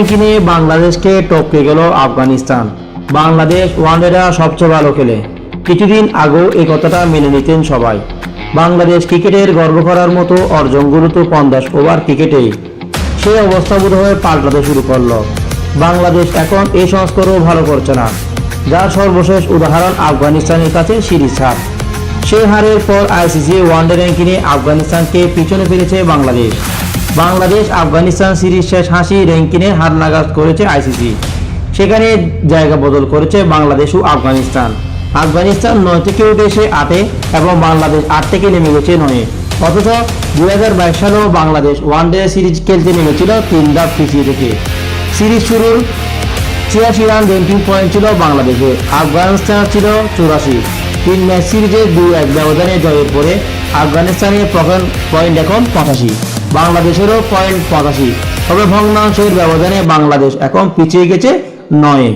র্যাঙ্কিংয়ে বাংলাদেশকে টপকে গেল আফগানিস্তান। বাংলাদেশ ওয়ানডেরা সবচেয়ে ভালো খেলে। কিছুদিন আগেও এই কথাটা মেনে নিতেন সবাই। বাংলাদেশ ক্রিকেটের গর্ব করার মতো অর্জনগুলো তো পঞ্চাশ ওভার ক্রিকেটেই। সেই অবস্থা বোধ হয়ে পাল্টাতে শুরু করল। বাংলাদেশ এখন এই সংস্করও ভালো করছে না। যার সর্বশেষ উদাহরণ আফগানিস্তানের কাছে সিরিজ হার। সেই হারের পর আইসিসি ওয়ানডে র্যাঙ্কিংয়ে আফগানিস্তানকে পিছনে ফেলেছে বাংলাদেশ। বাংলাদেশ, আফগানিস্তান সিরিজ শেষ হাসি র্যাঙ্কিংয়ে হার নাগাদ করেছে আইসিসি। সেখানে জায়গা বদল করেছে বাংলাদেশ ও আফগানিস্তান। আফগানিস্তান নয় থেকে উঠে আটে এবং বাংলাদেশ আট থেকে নেমে গেছে নয়ে। অথচ দুই হাজার বাইশ সালেও বাংলাদেশ ওয়ানডে সিরিজ খেলতে নেমেছিল তিন ধাপ পিছিয়ে থেকে। সিরিজ শুরুর ছিয়াশি রান র্যাঙ্কিং পয়েন্ট ছিল বাংলাদেশে। আফগানিস্তান ছিল চুরাশি। তিন ম্যাচ সিরিজে দু এক ব্যবধানে জয়ের পরে আফগানিস্তানের পয়েন্ট এখন পঁচাশি। বাংলাদেশেরও পয়েন্ট পঁচাশি। তবে ভগ্নাংশের ব্যবধানে বাংলাদেশ এখন পিছিয়ে গেছে নয়ে।